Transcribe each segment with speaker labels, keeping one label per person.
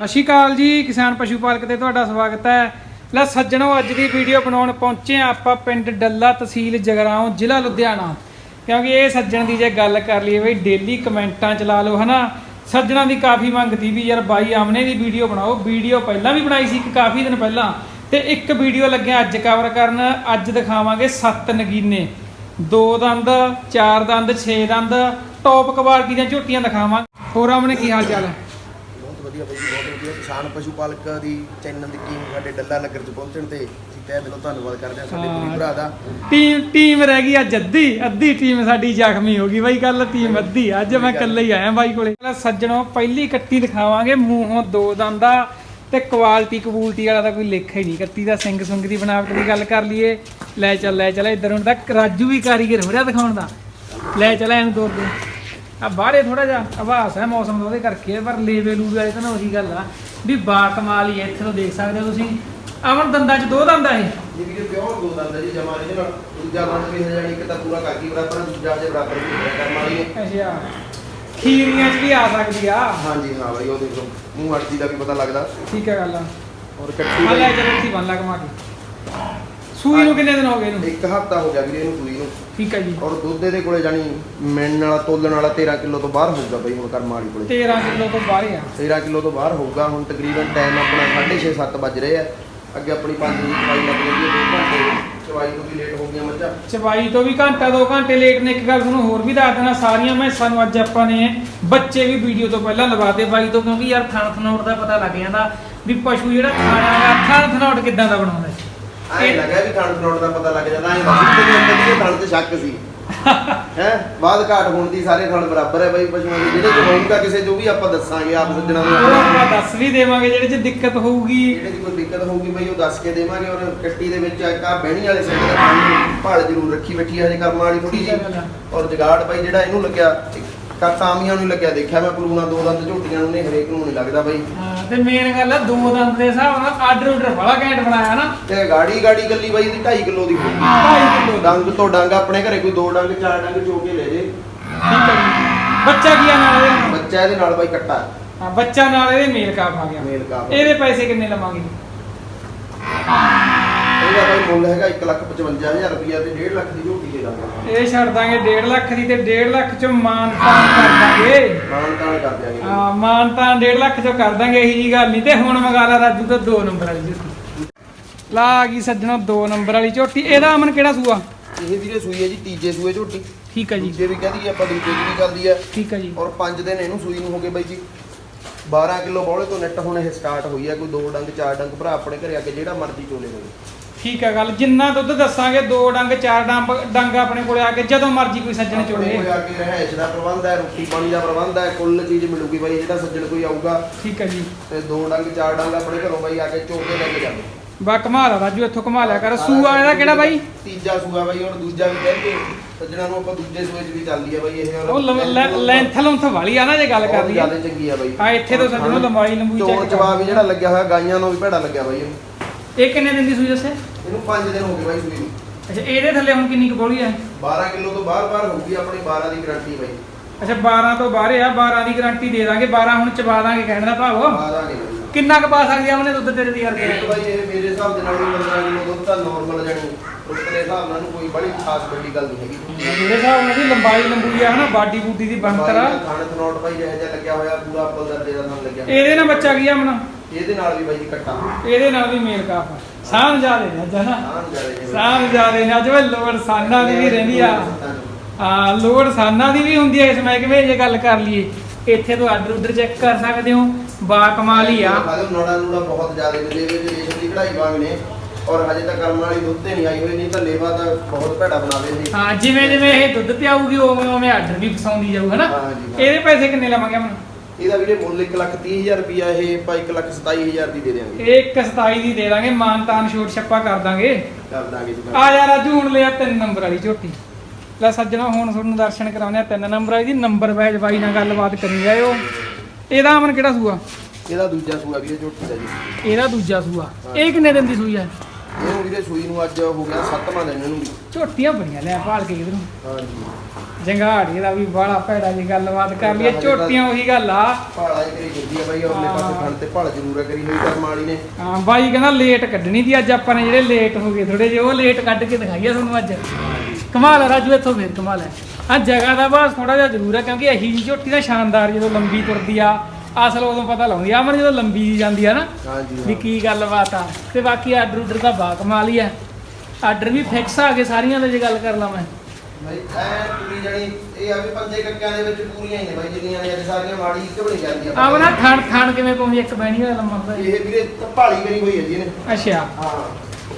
Speaker 1: ਸਤਿ ਸ਼੍ਰੀ ਅਕਾਲ ਜੀ, ਕਿਸਾਨ ਪਸ਼ੂ ਪਾਲਕ ਤੇ ਤੁਹਾਡਾ ਸਵਾਗਤ ਹੈ। ਲੈ ਸੱਜਣੋ, ਅੱਜ ਦੀ ਵੀਡੀਓ ਬਣਾਉਣ ਪਹੁੰਚੇ ਹਾਂ ਆਪਾਂ ਪਿੰਡ ਡੱਲਾ ਤਹਿਸੀਲ ਜਗਰਾਉਂ, ਜ਼ਿਲ੍ਹਾ ਲੁਧਿਆਣਾ। ਕਿਉਂਕਿ ਇਹ ਸੱਜਣ ਦੀ ਜੇ ਗੱਲ ਕਰ ਲਈਏ ਬਈ ਡੇਲੀ ਕਮੈਂਟਾਂ ਚ ਲਾ ਲਓ, ਹਨਾ? ਸੱਜਣਾਂ ਦੀ ਕਾਫੀ ਮੰਗ ਤੀ ਵੀ ਯਾਰ ਬਾਈ ਆਮਨੇ ਦੀ ਵੀਡੀਓ ਬਣਾਓ। ਵੀਡੀਓ ਪਹਿਲਾਂ ਵੀ ਬਣਾਈ ਸੀ, ਇੱਕ ਕਾਫੀ ਦਿਨ ਪਹਿਲਾਂ। ਤੇ ਇੱਕ ਵੀਡੀਓ ਲੱਗਿਆ ਅੱਜ ਕਵਰ ਕਰਨ। ਅੱਜ ਦਿਖਾਵਾਂਗੇ ਸੱਤ ਨਗੀਨੇ। ਦੋ ਦੰਦ, ਚਾਰ ਦੰਦ, ਛੇ ਦੰਦ ਟੌਪ ਕੁਆਲਿਟੀ ਦੀਆਂ ਝੋਟੀਆਂ ਦਿਖਾਵਾਂਗੇ। ਹੋਰ ਆਮਨੇ ਕੀ ਹਾਲ ਚਾਲ ਹੈ?
Speaker 2: ਵਧੀਆ ਬਾਈ ਜੀ, ਬਹੁਤ ਵਧੀਆ। ਕਿਸਾਨ ਪਸ਼ੂ ਪਾਲਕ ਦੀ ਚੈਨਲ ਦੀ ਟੀਮ ਸਾਡੇ ਡੱਲਾ ਨਗਰ ਚ ਪਹੁੰਚਣ ਤੇ ਅਸੀਂ ਤਹਿ ਦਿਲੋਂ ਧੰਨਵਾਦ ਕਰਦੇ ਹਾਂ ਸਾਡੇ। ਪੂਰੀ ਭਰਾ ਦਾ।
Speaker 1: ਟੀਮ ਟੀਮ ਰਹਿ ਗਈ ਅੱਜ ਅੱਧੀ ਅੱਧੀ ਟੀਮ ਸਾਡੀ ਜ਼ਖਮੀ ਹੋ ਗਈ ਬਾਈ ਕੱਲ ਟੀਮ ਅੱਧੀ ਅੱਜ ਮੈਂ ਇਕੱਲਾ ਹੀ ਆਇਆ ਬਾਈ ਕੋਲੇ। ਸੱਜਣੋ ਪਹਿਲੀ ਕੱਟੀ ਦਿਖਾਵਾਂਗੇ ਮੂੰਹੋਂ ਦੋ ਦੰਦਾ ਤੇ ਕੁਆਲਿਟੀ ਕਬੂਲਟੀ ਵਾਲਾ ਤਾਂ ਕੋਈ ਲੇਖਾ ਹੀ ਨਹੀਂ। ਕੱਟੀ ਦਾ ਸਿੰਘ ਸੁੰਗ ਦੀ ਬਣਾਵਟ ਦੀ ਗੱਲ ਕਰ ਲਈਏ। ਲੈ ਚੱਲ ਲੈ ਚੱਲ ਇੱਧਰ ਹੁਣ ਤੱਕ ਰਾਜੂ ਵੀ ਕਾਰੀਗਰ ਹੋ ਰਿਹਾ ਦਿਖਾਉਣ ਦਾ। ਲੈ ਚੱਲ ਇਹਨੂੰ ਦੋ ਦੋ। ਆ ਬਾਹਰੇ ਥੋੜਾ ਜਿਹਾ ਆਵਾਸ ਹੈ ਮੌਸਮ ਦਾ ਉਹਦੇ ਕਰਕੇ ਪਰ ਲੇਵੇ ਲੂਵੇ ਵਾਲੇ ਤਾਂ ਨਾ ਉਹੀ ਗੱਲ ਆ ਵੀ ਬਾ ਕਮਾਲ ਹੀ ਹੈ ਇੱਥੇ ਤੋਂ ਦੇਖ ਸਕਦੇ ਹੋ ਤੁਸੀਂ। ਅਮਨ ਦੰਦਾਂ 'ਚ ਦੋ ਦੰਦ ਆ ਇਹ।
Speaker 2: ਇਹ ਵੀ ਪਿਓਰ ਦੋ ਦੰਦ ਹੈ ਜੀ ਜਮਾ ਇਹਦੇ ਨਾਲ ਦੂਜਾ ਦੰਦ ਵੀ ਹੈ ਜਾਨੀ ਇੱਕ ਤਾਂ ਪੂਰਾ ਕਾਗੀ ਬਰਾਬਰ ਹੈ, ਦੂਜਾ ਜੇ ਬਰਾਬਰ ਵੀ ਹੈ ਕਰਮ ਵਾਲੀ ਹੈ।
Speaker 1: ਅੱਛਾ। ਖੀਰੀਆਂ 'ਚ ਵੀ ਆ ਸਕਦੀ ਆ।
Speaker 2: ਹਾਂਜੀ ਹਾਂ ਬਾਈ ਉਹ ਦੇਖੋ। ਮੂੰਹ ਅੜਦੀ ਦਾ ਵੀ ਪਤਾ ਲੱਗਦਾ।
Speaker 1: ਠੀਕ ਹੈ ਗੱਲ ਆ।
Speaker 2: ਔਰ ਕੱਟੀ
Speaker 1: ਆ ਲੈ
Speaker 2: ਬਾਈ
Speaker 1: ਬੰਨ ਲਾ ਕਮਾ ਕੇ। ਸੂਈ ਨੂੰ ਕਿੰਨੇ ਦਿਨ ਹੋ ਗਏ ਇਹਨੂੰ?
Speaker 2: ਇੱਕ ਹਫਤਾ ਹੋ ਗਿਆ ਵੀਰੇ ਇਹਨੂੰ ਸੂਈ ਨੂੰ।
Speaker 1: ਠੀਕ ਹੈ ਜੀ।
Speaker 2: ਔਰ ਦੁੱਧ ਦੇ ਕੋਲੇ ਜਾਨੀ ਮਿਲਣ ਵਾਲਾ ਤੋਲਣ ਵਾਲਾ 13 ਕਿਲੋ ਤੋਂ ਬਾਹਰ ਹੋਊਗਾ ਬਾਈ ਹੁਣ ਕਰਮ ਵਾਲੀ ਕੋਲੇ।
Speaker 1: 13 ਕਿਲੋ ਤੋਂ ਬਾਹਰ ਆ।
Speaker 2: 13 ਕਿਲੋ ਤੋਂ ਬਾਹਰ ਹੋਊਗਾ ਹੁਣ ਤਕਰੀਬਨ ਟਾਈਮ ਆਪਣਾ 6:30 7 ਵੱਜ ਰਹੇ ਆ। ਅੱਗੇ ਆਪਣੀ 5 ਦੀ ਚਵਾਈ ਲੱਗ ਜਾਂਦੀ ਹੈ 2 ਘੰਟੇ ਚਵਾਈ ਤੋਂ ਵੀ ਲੇਟ ਹੋ ਗਈਆਂ ਮੱਝਾਂ।
Speaker 1: ਚਵਾਈ ਤੋਂ ਵੀ ਘੰਟਾ ਦੋ ਘੰਟੇ ਲੇਟ ਨੇ। ਇੱਕ ਗੱਲ ਤੁਹਾਨੂੰ ਹੋਰ ਵੀ ਦੱਸ ਦੇਣਾ ਸਾਰੀਆਂ ਮੈਸਾਂ ਨੂੰ ਅੱਜ ਆਪਾਂ ਨੇ ਬੱਚੇ ਵੀ ਵੀਡੀਓ ਤੋਂ ਪਹਿਲਾਂ ਲਵਾਤੇ ਬਾਈ ਤੋਂ ਕਿਉਂਕਿ ਯਾਰ ਥਣ ਥਨੌਟ ਦਾ ਪਤਾ ਲੱਗ ਜਾਂਦਾ ਵੀ ਪਸ਼ੂ ਜਿਹੜਾ ਖਾਣਾ ਹੈ ਥਣ ਥਨੌਟ ਕਿੱਦਾਂ ਦਾ ਬਣਾਉਂਦਾ ਹੈ।
Speaker 2: ਐਂ ਲੱਗਾ ਵੀ ਖਾਣ ਖਣਾਉਣ ਦਾ ਪਤਾ ਲੱਗ ਜਾਂਦਾ। ਐਂ ਦੱਸ ਕਿ ਅੰਦਰ ਦੀ ਖਾਣ ਤੇ ਸ਼ੱਕ ਸੀ। ਹੈ? ਬਾਅਦ ਘਾਟ ਹੋਣ ਦੀ ਸਾਰੇ ਖਾਣ ਬਰਾਬਰ ਹੈ ਬਾਈ ਪਸ਼ੂਆਂ ਦੇ। ਜਿਹੜੇ ਚ ਹੋਊਗਾ ਕਿਸੇ ਜੋ ਵੀ ਆਪਾਂ ਦੱਸਾਂਗੇ ਆਪ ਸੱਜਣਾ
Speaker 1: ਉਹ
Speaker 2: ਨੂੰ
Speaker 1: ਆਪਾਂ ਦੱਸ ਵੀ ਦੇਵਾਂਗੇ ਜਿਹੜੇ 'ਚ ਦਿੱਕਤ ਹੋਊਗੀ।
Speaker 2: ਜਿਹੜੇ ਦੀ ਕੋਈ ਦਿੱਕਤ ਹੋਊਗੀ ਬਈ ਉਹ ਦੱਸ ਕੇ ਦੇਵਾਂਗੇ ਔਰ ਕੱਟੀ ਦੇ ਵਿੱਚ ਇੱਕ ਆ ਬਹਿਣੀ ਵਾਲੇ ਸੈੱਟ ਦਾ ਪਾਣੀ ਭਾਲ ਜ਼ਰੂਰ ਰੱਖੀ ਬੈਠੀ ਹੈ ਹਜੇ ਕਰਮ ਵਾਲੀ ਥੋੜੀ
Speaker 1: ਠੀਕ ਹੈ
Speaker 2: ਜਿਹੀ
Speaker 1: ਗੱਲ ਆ।
Speaker 2: ਔਰ ਜਗਾੜ ਬਾਈ ਜਿਹੜਾ ਇਹਨੂੰ ਲੱਗਿਆ ਕਾਮੀਆਂ ਨੂੰ ਲੱਗਿਆ। ਦੇਖਿਆ ਮੈਂ ਪਲੂਣਾ ਦੋ ਦੰਦ ਝੋਟੀਆਂ ਨੂੰ ਨੇ ਹਰੇਕ ਨੂੰ ਨਹੀਂ ਲੱਗਦਾ ਬਾਈ।
Speaker 1: ਤੇ ਮੇਨ ਗੱਲ ਆ ਦੋ ਦੰਦ ਦੇ ਹਿਸਾਬ ਨਾਲ ਆਰਡਰ ਆਰਡਰ ਬੜਾ ਘੈਂਟ ਬਣਾਇਆ ਨਾ।
Speaker 2: ਤੇ ਗਾੜੀ ਗਾੜੀ ਗੱਲੀ ਬਾਈ ਦੀ 2.5 ਕਿਲੋ ਦੀ। ਹੋਊਗੀ
Speaker 1: 2.5 ਕਿਲੋ
Speaker 2: ਡੰਗ ਤੋਂ ਡੰਗ ਆਪਣੇ ਘਰੇ ਕੋਈ ਦੋ ਡੰਗ ਚਾਰ ਡੰਗ ਚੋ ਕੇ ਲੈ ਜੇ।
Speaker 1: ਠੀਕ ਹੈ ਜੀ। ਬੱਚਾ ਕੀ ਆ ਨਾਲ ਇਹਦੇ ਨਾਲ?
Speaker 2: ਬੱਚਾ ਇਹਦੇ ਨਾਲ ਬਾਈ ਕੱਟਾ।
Speaker 1: ਹਾਂ ਬੱਚਾ ਨਾਲ ਇਹਦੇ ਮੇਲ ਕਾਫ ਆ ਗਿਆ।
Speaker 2: ਮੇਲ ਕਾਫ
Speaker 1: ਇਹਦੇ ਪੈਸੇ ਕਿੰਨੇ ਲਵਾਂਗੇ?
Speaker 2: ਬਾਈ ਮੁੱਲ ਹੈਗਾ 155000 ਰੁਪਇਆ ਤੇ 1.5 ਲੱਖ ਦੀ ਝੋਟੀ ਦੇ ਦਾਂਗੇ।
Speaker 1: ਇਹ ਛੱਡ ਦਾਂਗੇ 1.5 ਲੱਖ ਦੀ ਤੇ 1.5 ਲੱਖ ਚੋਂ ਮਾਨ ਤਾਨ ਕਰ ਦਾਂਗੇ।
Speaker 2: ਮਾਨ ਤਾਨ ਕਰ ਦਿਆਂਗੇ
Speaker 1: ਹਾਂ ਮਾਨ ਤਾਨ 1.5 ਲੱਖ ਚੋਂ ਕਰ ਦਾਂਗੇ ਇਹੀ ਜੀ ਗੱਲ ਨਹੀਂ ਤੇ ਹੁਣ ਮੰਗਾ ਲਾ ਰਾਜੂ ਤੋਂ 2 ਨੰਬਰ ਵਾਲੀ ਝੋਟੀ। ਲਾ ਆ ਗਈ ਸੱਜਣੋ 2 ਨੰਬਰ ਵਾਲੀ ਝੋਟੀ। ਇਹਦਾ ਅਮਨ ਕਿਹੜਾ ਸੂਆ?
Speaker 2: ਇਹ ਵੀਰੇ ਸੂਈ ਹੈ ਜੀ ਤੀਜੇ ਸੂਏ ਝੋਟੀ।
Speaker 1: ਠੀਕ ਹੈ ਜੀ।
Speaker 2: ਦੂਜੇ ਵੀ ਕਹਦੀ ਆਪਾਂ ਦੂਜੇ ਦੀ ਚੱਲਦੀ ਹੈ।
Speaker 1: ਠੀਕ ਹੈ ਜੀ।
Speaker 2: ਔਰ 5 ਦਿਨ ਇਹਨੂੰ ਸੂਈ ਨੂੰ ਹੋ ਗਏ ਬਾਈ ਜੀ। 12 ਕਿਲੋ ਬੌਲੇ ਤੋਂ ਨੈਟ ਹੁਣ ਇਹ ਸਟਾਰਟ ਹੋਈ ਹੈ ਕੋਈ ਦੋ ਡੰਗ ਚਾਰ ਡੰਗ ਭਰਾ ਆਪਣੇ ਘਰੇ ਆ ਕੇ ਜਿਹੜਾ ਮਰਜ਼ੀ ਚੋਲੇ ਹੋਵੇ
Speaker 1: ਠੀਕ ਹੈ ਗੱਲ ਜਿੰਨਾ ਦੁੱਧ ਦੱਸਾਂਗੇ ਦੋ ਡੰਗ ਚਾਰ ਡੰਗ ਡੰਗ ਆਪਣੇ ਕੋਲੇ ਆ ਕੇ ਜਦੋਂ ਮਰਜ਼ੀ ਕੋਈ ਸੱਜਣ
Speaker 2: ਆਪਣੇ
Speaker 1: ਚੁੜੇ
Speaker 2: ਕੋਲ ਆ ਕੇ ਰਹਿائش ਦਾ ਪ੍ਰਬੰਧ ਹੈ ਰੋਟੀ ਪਾਣੀ ਦਾ ਪ੍ਰਬੰਧ ਹੈ ਕੁੱਲ ਚੀਜ਼ ਮਿਲੂਗੀ ਬਾਈ ਜਿਹੜਾ ਸੱਜਣ ਕੋਈ ਆਊਗਾ।
Speaker 1: ਠੀਕ ਹੈ ਜੀ।
Speaker 2: ਤੇ ਦੋ ਡੰਗ ਚਾਰ ਡੰਗ ਆਪਣੇ ਘਰੋਂ ਬਾਈ ਆ ਕੇ ਚੋ ਕੇ ਲੈ ਕੇ ਜਾਵੇ।
Speaker 1: ਬਾ ਕਮਾਲ ਆ ਰਾਜੂ ਇੱਥੋਂ ਕਮਾ ਲਿਆ ਕਰ ਸੂਆ ਇਹਦਾ ਕਿਹੜਾ ਬਾਈ?
Speaker 2: ਤੀਜਾ ਸੂਆ ਬਾਈ ਹੁਣ ਦੂਜਾ ਵੀ ਕਹਿੰਦੇ ਸੱਜਣਾ ਨੂੰ ਆਪਾਂ ਦੂਜੇ ਸੂਏ 'ਚ ਵੀ ਚੱਲਦੀ ਆ ਬਾਈ ਇਹ
Speaker 1: ਉਹ ਲੈਂਥ ਲੈਂਥ ਵਾਲੀ ਆ ਨਾ ਜੇ ਗੱਲ ਕਰਦੀ ਆ।
Speaker 2: ਚੰਗੀ ਆ ਬਾਈ।
Speaker 1: ਹਾਂ, ਇੱਥੇ ਤੋਂ ਸੱਜਣੋਂ ਲੰਬਾਈ ਲੰਬੂਈ check
Speaker 2: ਜਵਾਬ ਜਿਹੜਾ ਲੱਗਿਆ ਹੋਇਆ ਗਾਈਆਂ ਨੂੰ ਵੀ ਭੇੜਾ ਲੱਗਿਆ ਬਾਈ। ਇਹਨੂੰ
Speaker 1: ਇਹ ਕਿੰਨੇ ਦਿਨ ਦੀ ਸੂਈ ਦੱਸੇ
Speaker 2: ਇਹਨੂੰ 5 ਦਿਨ ਹੋ ਗਏ ਬਾਈ ਸੂਈ ਨੂੰ।
Speaker 1: ਅੱਛਾ ਇਹਦੇ ਥੱਲੇ ਹੁਣ ਕਿੰਨੀ ਕੁ ਬੋਲੀ ਹੈ
Speaker 2: 12 ਕਿਲੋ ਤੋਂ ਬਾਹਰ-ਬਾਹਰ ਹੋਊਗੀ ਆਪਣੀ 12 ਦੀ ਗਾਰੰਟੀ ਬਾਈ।
Speaker 1: ਅੱਛਾ 12 ਤੋਂ ਬਾਹਰ ਆ 12 ਦੀ ਗਾਰੰਟੀ ਦੇ ਦਾਂਗੇ 12 ਹੁਣ ਚਬਾ ਦਾਂਗੇ ਕਹਿਣ ਦਾ ਭਾਵ।
Speaker 2: ਆ ਦਾਂਗੇ ਬਾਈ
Speaker 1: ਕਿੰਨਾ ਕੁ ਪਾ ਸਕਦੀ ਆ ਉਹਨੇ ਦੁੱਧ ਤੇਰੇ ਦੀ ਕਰਕੇ?
Speaker 2: ਇਹ ਬਾਈ ਇਹ ਮੇਰੇ ਹਿਸਾਬ ਦੇ ਨਾਲ ਵੀ 15 ਕਿਲੋ ਦੁੱਧ ਤਾਂ ਨਾਰਮਲ ਜਾਣੀ। ਉਸ ਦੇ ਹਿਸਾਬ ਨਾਲ ਕੋਈ ਬੜੀ ਖਾਸ ਵੱਡੀ ਗੱਲ ਨਹੀਂ ਹੈਗੀ।
Speaker 1: ਮੇਰੇ ਹਿਸਾਬ ਨਾਲ ਵੀ ਲੰਬਾਈ ਲੰਬੂਈ ਆ ਹਨਾ ਬਾਡੀ ਬੂਡੀ ਦੀ ਬਣਤਰ ਆ।
Speaker 2: ਖਾਣ ਥਨੋਟ ਬਾਈ ਜਿਹੜਾ ਜਿਹਾ ਲੱਗਿਆ ਹੋਇਆ ਪੂਰਾ ਅੱਪਲ ਦਾ ਸਾਨੂੰ ਲੱਗਿਆ।
Speaker 1: ਇਹਦੇ ਨਾਲ ਬੱਚਾ ਕੀ ਆ ਮਣਾ
Speaker 2: ਇਹਦੇ ਨਾਲ ਵੀ ਬਾਈ ਜੀ ਕੱਟਾ।
Speaker 1: ਇਹਦੇ ਨਾਲ ਵੀ ਮੇਲ ਕਾਫ ਆ। ਸਾਂਝ ਜਾ ਦੇ ਨੇ।
Speaker 2: ਜਾਰੇ
Speaker 1: ਸਾਂਝ ਜਾ ਦੇ ਨੇ ਅੱਜ ਵੇ ਲੋੜ ਸਾਨਾ ਦੀ ਵੀ ਰਹਿੰਦੀ ਆ। ਆ ਲੋੜ ਸਾਨਾ ਦੀ ਵੀ ਹੁੰਦੀ ਹੈ ਇਸ ਮਹਿਕਮੇ ਜੇ ਗੱਲ ਕਰ ਲਈਏ। ਇੱਥੇ ਤੋਂ ਆਰਡਰ ਉਧਰ ਚੈੱਕ ਕਰ ਸਕਦੇ ਹੋ। ਬਾ ਕਮਾਲ ਹੀ ਆ
Speaker 2: ਨੋੜਾ ਨੂੜਾ ਬਹੁਤ ਜ਼ਿਆਦਾ ਨੇ। ਦੇ ਵਿੱਚ ਰੇਸ਼ਮ ਦੀ ਕਢਾਈ ਵਾਂਗ ਨੇ। ਔਰ ਹਜੇ ਤੱਕ ਕਰਮ ਵਾਲੀ ਦੁੱਧ ਤੇ ਨਹੀਂ ਆਈ ਹੋਈ ਨਹੀਂ ਤਾਂ ਲੇਵਾ ਤਾਂ ਬਹੁਤ ਭੈੜਾ ਸੀ।
Speaker 1: ਹਾਂ ਜਿਵੇਂ ਜਿਵੇਂ ਇਹ ਦੁੱਧ ਤੇ ਆਊਗੀ ਉਵੇਂ ਉਵੇਂ ਆਰਡਰ ਵੀ ਫਸਾਉਂਦੀ ਜਾਊ ਹਨਾ?
Speaker 2: ਹਾਂ ਜੀ, ਹਾਂ।
Speaker 1: ਇਹਦੇ ਪੈਸੇ ਕਿੰਨੇ ਲਵਾਂਗੇ ਆਪਾਂ?
Speaker 2: ਇਹਦਾ ਵੀਰੇ ਮੁੱਲ 1 ਲੱਖ 30 ਹਜ਼ਾਰ ਰੁਪਿਆ ਇਹ ਆਪਾਂ 1 ਲੱਖ 27 ਹਜ਼ਾਰ ਦੀ ਦੇ ਦੇਵਾਂਗੇ
Speaker 1: ਇਹ ਇੱਕ 27 ਦੀ ਦੇ ਦਾਂਗੇ ਮਾਨਤਾਨ ਛੋਟ ਛੱਪਾ ਕਰ ਦਾਂਗੇ।
Speaker 2: ਕਰ ਦਾਂਗੇ ਜੀ
Speaker 1: ਆ ਯਾਰ ਰਾਜੂ ਹੁਣ ਲਿਆ ਤਿੰਨ ਨੰਬਰ ਵਾਲੀ ਝੋਟੀ। ਲੈ ਸੱਜਣਾ ਹੁਣ ਤੁਹਾਨੂੰ ਦਰਸ਼ਨ ਕਰਾਉਂਦੇ ਆ ਤਿੰਨ ਨੰਬਰ ਵਾਲੀ ਦੀ ਨੰਬਰ ਵਾਈਜ਼ ਬਾਈ ਨਾਲ ਗੱਲਬਾਤ ਕਰੀ ਜਾਇਓ। ਇਹਦਾ ਅਮਨ ਕਿਹੜਾ ਸੂਆ?
Speaker 2: ਇਹਦਾ ਦੂਜਾ ਸੂਆ ਵੀਰੇ ਝੋਟੀ ਦਾ ਜੀ।
Speaker 1: ਇਹਦਾ ਦੂਜਾ ਸੂਆ। ਇਹ ਕਿੰਨੇ ਦਿਨ ਦੀ ਸੂਈ ਆ?
Speaker 2: ਇਹਨੂੰ ਵੀਰੇ ਸੂਈ ਨੂੰ ਅੱਜ ਹੋ ਗਿਆ 7ਵਾਂ ਦਿਨ ਇਹਨੂੰ ਵੀ।
Speaker 1: ਝੋਟੀਆਂ ਬੜੀਆਂ ਲੈ ਭਾਲ ਕੇ ਇਧਰੋਂ
Speaker 2: ਹਾਂਜੀ।
Speaker 1: ਜੰਗਾੜੀ ਦਾ ਵੀ ਬਾਹਲਾ ਭੈੜਾ ਜੀ ਗੱਲਬਾਤ ਕਰ ਲਈਏ। ਝੋਟੀਆਂ ਉਹੀ ਗੱਲ ਆ।
Speaker 2: ਭਾਲਾ ਹੀ ਕਰੀ ਜਾਂਦੀ ਆ ਬਾਈ
Speaker 1: ਹਾਂ।
Speaker 2: ਪਾਸੇ ਖਣ ਤੇ ਭਾਲ ਜ਼ਰੂਰ ਆ ਕਰੀ ਹੋਈ ਕਰਮ ਵਾਲੀ ਨੇ।
Speaker 1: ਹਾਂ ਬਾਈ ਕਹਿੰਦਾ ਲੇਟ ਕੱਢਣੀ ਦੀ ਅੱਜ ਆਪਾਂ ਨੇ ਜਿਹੜੇ ਲੇਟ ਹੋ ਗਏ ਥੋੜੇ ਜਿਹੇ ਉਹ ਲੇਟ ਕੱਢ ਕੇ ਦਿਖਾਈਏ ਤੁਹਾਨੂੰ ਅੱਜ। ਕਮਾਲ ਆ ਰਾਜੂ ਇੱਥੋਂ ਫੇਰ ਕਮਾਲ ਹੈ ਆ ਜਗ੍ਹਾ ਦਾ ਬਾਸ ਥੋੜਾ ਜਿਹਾ ਜ਼ਰੂਰ ਹੈ ਕਿਉਂਕਿ ਇਹੀ ਜਿਹੀ ਝੋਟੀ ਦਾ ਸ਼ਾਨਦਾਰ ਜਦੋਂ ਲੰਬੀ ਤੁਰਦੀ ਆ ਅਸਲ ਉਦੋਂ ਪਤਾ ਲਾਉਂਦੀ ਆ। ਮਨ ਜਦੋਂ ਲੰਬੀ ਜੀ ਜਾਂਦੀ ਆ ਨਾ
Speaker 2: ਹਾਂਜੀ
Speaker 1: ਵੀ ਕੀ ਗੱਲਬਾਤ ਆ। ਤੇ ਬਾਕੀ ਆਰਡਰ ਉਡਰ ਦਾ ਬਾ ਕਮਾਲ ਹੀ ਆ। ਆਰਡਰ ਵੀ ਫਿਕਸ ਆ ਗਏ ਸਾਰੀਆਂ ਦੇ ਜੇ ਗੱਲ ਕਰ ਲਾਂ ਮੈਂ।
Speaker 2: ਬਾਈ ਐ ਪੂਰੀ ਜਣੀ ਇਹ ਆ ਵੀ ਪੰਜੇ ਕੱਕਿਆਂ ਦੇ ਵਿੱਚ ਪੂਰੀਆਂ ਹੀ ਨੇ ਬਾਈ ਜਿੰਨੀਆਂ ਨੇ ਅੱਜ ਸਾਰੀਆਂ ਮਾੜੀ ਇੱਕ ਬਣੀ ਜਾਂਦੀ ਆ
Speaker 1: ਬਣਾ ਥਣ ਥਣ ਕਿਵੇਂ ਪਾਉਂਦੀ ਇੱਕ ਬਹਿਣੀ ਵਾਲਾ ਲੰਮਾ
Speaker 2: ਇਹ ਵੀਰੇ ਭਾਲੀ ਕਰੀ ਹੋਈ ਹੈ ਜੀ ਇਹਨੇ।
Speaker 1: ਅੱਛਾ।
Speaker 2: ਹਾਂ।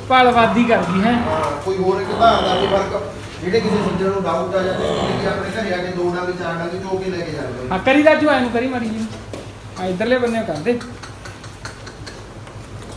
Speaker 1: ਭਾਲਵਾਦੀ ਕਰਦੀ ਹੈ।
Speaker 2: ਹਾਂ ਕੋਈ ਹੋਰ ਇੱਕ ਧਾਰਦਾਰ ਨਹੀਂ ਫ਼ਰਕ ਜਿਹੜੇ ਕਿਸੇ ਸੱਜਣ ਨੂੰ ਡਾਊਟ ਆ ਜਾਂਦੇ ਕਿ ਆਪਣੇ ਘਰੇ ਆ ਕੇ ਦੋ ਡੰਗ ਚਾਰ ਡੰਗ ਚੋ ਕੇ ਲੈ ਕੇ ਜਾਵੇ
Speaker 1: ਹਾਂ ਕਰੀ ਰਾਜੂ ਐਨੂੰ ਕਰੀ ਮਾਰੀ ਜੀ ਆ ਇਧਰਲੇ ਬੰਨੇ ਕਰਦੇ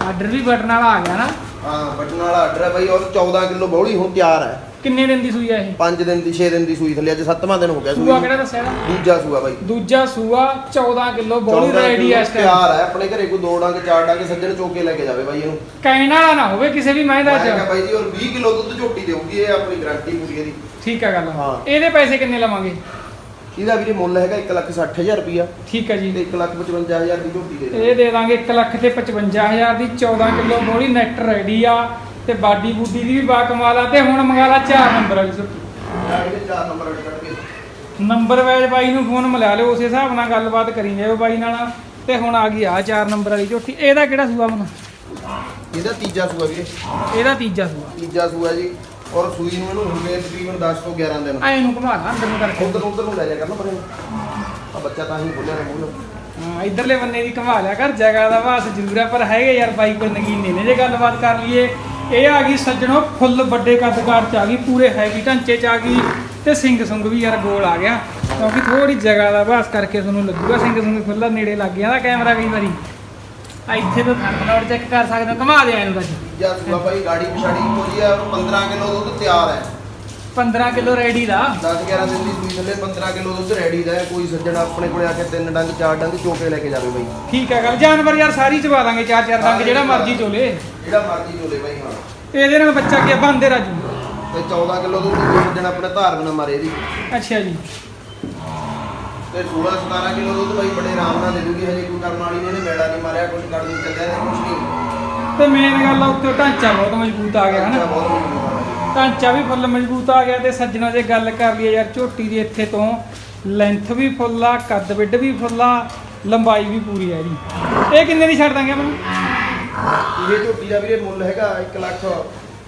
Speaker 1: ਆਰਡਰ ਵੀ ਬਟਨ ਵਾਲਾ ਆ ਗਿਆ ਨਾ।
Speaker 2: ਹਾਂ ਬਟਨ ਵਾਲਾ ਆਰਡਰ ਹੈ ਬਾਈ ਔਰ 14 ਕਿਲੋ ਬੌਲੀ ਹੁਣ ਤਿਆਰ ਹੈ।
Speaker 1: ਕਿੰਨੇ ਦਿਨ ਦੀ ਸੂਈ ਆ ਇਹ?
Speaker 2: 5 ਦਿਨ ਦੀ 6 ਦਿਨ ਦੀ ਸੂਈ ਥੱਲੇ ਅੱਜ 7ਵਾਂ ਦਿਨ ਹੋ ਗਿਆ
Speaker 1: ਸੂਆ
Speaker 2: ਸੂਈ
Speaker 1: ਕਿਹੜਾ ਦੱਸਿਆ?
Speaker 2: ਦੂਜਾ ਸੂਆ ਬਾਈ।
Speaker 1: ਦੂਜਾ ਸੂਆ 14 ਕਿਲੋ ਬੋਲੀ
Speaker 2: 14
Speaker 1: ਰੈਡੀ ਆ ਇਸ ਟਾਈਮ
Speaker 2: ਤਿਆਰ ਹੈ ਆਪਣੇ ਘਰੇ ਕੋਈ ਦੋ ਡੰਗ ਚਾਰ ਡੰਗ ਸੱਜਣ ਚੋ ਕੇ ਲੈ ਕੇ ਜਾਵੇ ਬਾਈ ਇਹਨੂੰ।
Speaker 1: ਕਹਿਣ ਵਾਲਾ ਨਾ ਹੋਵੇ ਕਿਸੇ ਵੀ ਮੈਂ ਦਾ ਚ
Speaker 2: ਬਾਈ ਜੀ ਔਰ 20 ਕਿਲੋ ਦੁੱਧ ਝੋਟੀ ਦੇਊਗੀ ਇਹ ਆਪਣੀ ਗਾਰੰਟੀ ਪੂਰੀ ਇਹਦੀ।
Speaker 1: ਠੀਕ ਆ ਗੱਲ।
Speaker 2: ਹਾਂ।
Speaker 1: ਇਹਦੇ ਪੈਸੇ ਕਿੰਨੇ ਲਵਾਂਗੇ?
Speaker 2: ਇਹਦਾ ਵੀਰੇ ਮੁੱਲ ਹੈਗਾ 1,60,000 ਰੁਪਿਆ
Speaker 1: ਠੀਕ ਹੈ ਜੀ।
Speaker 2: ਤੇ 1,55,000 ਦੀ ਝੋਟੀ ਦੇ
Speaker 1: ਇਹ ਦੇ ਦਾਂਗੇ 1 ਲੱਖ ਤੇ 55000 ਦੀ 14 ਕਿਲੋ ਬੋਲੀ ਨੈਟ ਰੈਡੀ ਆ ਤੇ ਬਾਡੀ ਬੂਡੀ ਦੀ ਵੀ ਬਾ ਕਮਾਲ ਆ ਤੇ ਹੁਣ ਮੰਗਾ ਲਾ 4 ਨੰਬਰ ਵਾਲੀ ਸੁੱਕੀ।
Speaker 2: ਇਹਦੇ ਚਾਰ ਨੰਬਰ ਅੱਡ ਕਰਕੇ।
Speaker 1: ਨੰਬਰ ਵਾਈਜ਼ ਬਾਈ ਨੂੰ ਫੋਨ ਮਿਲਾ ਲਿਓ ਉਸੇ ਹਿਸਾਬ ਨਾਲ ਗੱਲਬਾਤ ਕਰੀ ਜਾਇਓ ਬਾਈ ਨਾਲ। ਤੇ ਹੁਣ ਆ ਗਈ ਆ 4 ਨੰਬਰ ਵਾਲੀ ਝੋਟੀ। ਇਹਦਾ ਕਿਹੜਾ ਸੂਆ ਮਨ?
Speaker 2: ਇਹਦਾ ਤੀਜਾ ਸੂਆ ਵੀਰੇ।
Speaker 1: ਇਹਦਾ ਤੀਜਾ ਸੂਆ।
Speaker 2: ਤੀਜਾ ਸੂਆ ਜੀ। ਔਰ ਸੂਈ ਨੂੰ ਇਹਨੂੰ ਹੋ ਗਏ ਤਕਰੀਬਨ 10 ਤੋਂ 11 ਦਿਨ।
Speaker 1: ਐ ਨੂੰ ਘੁਮਾ ਲਾ ਅੰਦਰ ਨੂੰ ਕਰਕੇ।
Speaker 2: ਉਧਰ ਉਧਰ ਨੂੰ ਲੈ ਜਾ ਕਰਨਾ ਪਰੇ ਆ ਬੱਚਾ ਤਾਂ ਹੀ ਬੋਲਿਆ ਨਾ ਮੂੰਹ
Speaker 1: ਹਾਂ ਇਧਰਲੇ ਬੰਨੇ ਦੀ ਘੁਮਾ ਲਿਆ ਕਰ ਜਗ੍ਹਾ ਦਾ ਵਾਸ ਜ਼ਰੂਰ ਹੈ ਪਰ ਹੈਗੇ ਯਾਰ ਬਾਈ ਕੋਈ ਨਗੀਨੇ ਨੇ। ਜੇ ਗੱਲਬਾਤ ਕਰ ਲਈਏ ਇਹ ਆ ਗਈ ਸੱਜਣੋ ਫੁੱਲ ਵੱਡੇ ਕੱਦਕਾਰ ਚ ਆ ਗਈ ਪੂਰੇ ਹੈਵੀ ਢਾਂਚੇ ਚ ਆ ਗਈ ਤੇ ਸਿੰਘ ਸੁੰਗ ਵੀ ਯਾਰ ਗੋਲ ਆ ਗਿਆ। ਕਿਉਂਕਿ ਥੋੜੀ ਜਗ੍ਹਾ ਦਾ ਵਾਸ ਕਰਕੇ ਤੁਹਾਨੂੰ ਲੱਗੂਗਾ ਸਿੰਘ ਸੁੰਗ ਖੁੱਲਾ ਨੇੜੇ ਲੱਗ ਜਾਂਦਾ ਕੈਮਰਾ ਕਈ ਵਾਰੀ। ਇੱਥੇ ਤੋਂ ਥੰਬਨੌਰ ਚੈੱਕ ਕਰ ਸਕਦੇ ਹੋ ਘੁਮਾ ਦੇ ਇਹਨੂੰ ਅੱਜ
Speaker 2: ਤੀਜਾ ਸੂਆ ਬਾਈ ਗਾੜੀ ਪਿਛਾੜੀ ਜੀ ਆ 15 ਕਿਲੋ ਦੁੱਧ ਤਿਆਰ ਹੈ।
Speaker 1: 15 ਕਿਲੋ ਰੈਡੀ ਦਾ?
Speaker 2: 10 11 ਦਿਨ ਦੀ ਸੂਈ ਥੱਲੇ 15 ਕਿਲੋ ਦੁੱਧ ਰੈਡੀ ਦਾ ਹੈ। ਕੋਈ ਸੱਜਣ ਆਪਣੇ ਕੋਲੇ ਆ ਕੇ ਤਿੰਨ ਡੰਗ ਚਾਰ ਡੰਗ ਚੋਕੇ ਲੈ ਕੇ ਜਾਵੇ ਬਾਈ।
Speaker 1: ਠੀਕ ਹੈ ਗੱਲ। ਜਾਨਵਰ ਯਾਰ ਸਾਰੀ ਚਵਾ ਦਾਂਗੇ ਚਾਰ ਚਾਰ ਡੰਗ ਜਿਹੜਾ ਮਰਜ਼ੀ ਚੋਲੇ।
Speaker 2: ਜਿਹੜਾ ਮਰਜ਼ੀ ਚੋਲੇ ਬਾਈ ਹਾਂ।
Speaker 1: ਇਹਦੇ ਨਾਲ ਬੱਚਾ ਕੀ ਬੰਦੇ ਰਾਜੂ।
Speaker 2: ਤੇ 14 ਕਿਲੋ ਦੁੱਧ ਕੋਈ ਸੱਜਣ ਆਪਣੇ ਧਾਰ ਬਿਨਾ ਮਾਰੇ ਇਹਦੀ।
Speaker 1: ਅੱਛਾ ਜੀ।
Speaker 2: ਤੇ 16 17 ਕਿਲੋ ਦੁੱਧ ਬਾਈ ਬੜੇ ਆਰਾਮ ਨਾਲ ਦੇ ਦੂਗੀ ਹਜੇ ਕੋਈ ਕਰਮ ਵਾਲੀ ਨੇ ਇਹਨੇ ਮੇੜਾ ਨਹੀਂ ਮਾਰਿਆ ਕੁਝ ਕਰ ਨਹੀਂ ਚੱਲਿਆ ਤੇ ਕੁਝ ਨਹੀਂ।
Speaker 1: ਤੇ ਮੇਨ ਗੱਲ ਆ ਉੱਤੇ ਢਾਂਚਾ ਬਹੁਤ ਮਜ਼ਬੂਤ ਆ ਗਿਆ ਹਨਾ?
Speaker 2: ਬਹੁਤ ਮਜ਼ਬੂਤ ਆ
Speaker 1: ਢਾਂਚਾ ਵੀ ਫੁੱਲ ਮਜ਼ਬੂਤ ਆ ਗਿਆ ਤੇ ਸੱਜਣਾ ਜੇ ਗੱਲ ਕਰ ਲਈਏ ਯਾਰ ਝੋਟੀ ਦੀ ਇੱਥੇ ਤੋਂ ਲੈਂਥ ਵੀ ਫੁੱਲ ਆ ਕੱਦ ਵਿੱਡ ਵੀ ਫੁੱਲ ਆ ਲੰਬਾਈ ਵੀ ਪੂਰੀ ਆ ਇਹਦੀ। ਇਹ ਕਿੰਨੇ ਦੀ ਛੱਡ ਦਾਂਗੇ ਮੈਨੂੰ
Speaker 2: ਇਹ ਝੋਟੀ ਦਾ ਵੀਰੇ ਮੁੱਲ ਹੈਗਾ 1 ਲੱਖ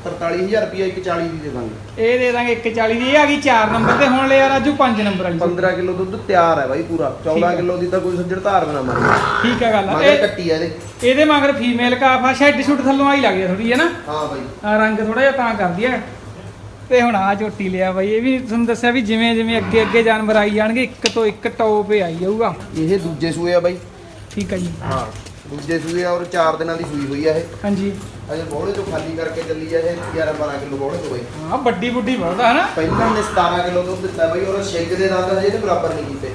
Speaker 2: 43000 ਰੁਪਏ 140 ਦੀ ਦੇ ਦਾਂਗੇ।
Speaker 1: ਇਹ ਦੇ ਦਾਂਗੇ 140 ਦੀ ਇਹ ਆ ਗਈ 4 ਨੰਬਰ ਤੇ। ਹੁਣ ਲੈ ਯਾਰ ਰਾਜੂ 5 ਨੰਬਰ ਵਾਲੀ।
Speaker 2: 15 ਕਿਲੋ ਦੁੱਧ ਤਿਆਰ ਹੈ ਬਾਈ ਪੂਰਾ।
Speaker 1: ਠੀਕ
Speaker 2: 14
Speaker 1: ਹੈ।
Speaker 2: ਕਿਲੋ ਦੀ ਤਾਂ ਕੋਈ ਸੱਜਣ ਧਾਰ ਬਿਨਾ ਮਾਰੇ।
Speaker 1: ਠੀਕ ਆ ਗੱਲ
Speaker 2: ਮਗਰ
Speaker 1: ਇਹ
Speaker 2: ਕੱਟੀ ਆ ਇਹਦੇ।
Speaker 1: ਇਹਦੇ ਮਗਰ ਫੀਮੇਲ ਕਾਫ ਆ ਸ਼ੈਡ ਸ਼ੁੱਟ ਥੱਲੋਂ ਆਈ ਲੱਗਦੀ ਥੋੜੀ ਹੈ ਨਾ?
Speaker 2: ਹਾਂ ਬਾਈ।
Speaker 1: ਰੰਗ ਥੋੜਾ ਜਿਹਾ ਤਾਂ ਕਰਦੀ ਹੈ ਤੇ ਹੁਣ ਆ ਝੋਟੀ ਲਿਆ ਬਾਈ। ਇਹ ਵੀ ਤੁਹਾਨੂੰ ਦੱਸਿਆ ਵੀ ਜਿਵੇਂ ਜਿਵੇਂ ਅੱਗੇ ਅੱਗੇ ਜਾਨਵਰ ਆਈ ਜਾਣਗੇ ਇੱਕ ਤੋਂ ਇੱਕ ਟੌਪ ਹੀ ਆਈ ਜਾਊਗਾ।
Speaker 2: ਇਹ ਦੂਜੇ ਸੂਏ ਆ ਬਾਈ।
Speaker 1: ਠੀਕ ਹੈ ਜੀ।
Speaker 2: ਹਾਂ ਦੂਜੇ ਸੂਏ ਆ ਔਰ 4 ਦਿਨਾਂ ਦੀ ਸੂਈ ਹੋਈ ਆ ਇਹ।
Speaker 1: ਹਾਂਜੀ।
Speaker 2: ਅਜੇ ਬੋਲੇ ਤੋਂ ਖਾਲੀ ਕਰਕੇ ਚੱਲੀ ਆ ਇਹ 11 12 ਕਿਲੋ ਬੋਲੇ ਤੋਂ ਬਾਈ।
Speaker 1: ਹਾਂ ਵੱਡੀ ਬੁੱਢੀ ਬਹੁਤ ਆ ਹਨਾ?
Speaker 2: ਪਹਿਲਾਂ ਨੇ 17 ਕਿਲੋ ਦੁੱਧ ਦਿੱਤਾ ਬਾਈ ਔਰ ਛਿੱਗ ਦੇ ਦੰਦ ਹਜੇ ਤੇ ਬਰਾਬਰ ਨਹੀਂ ਕੀਤੇ।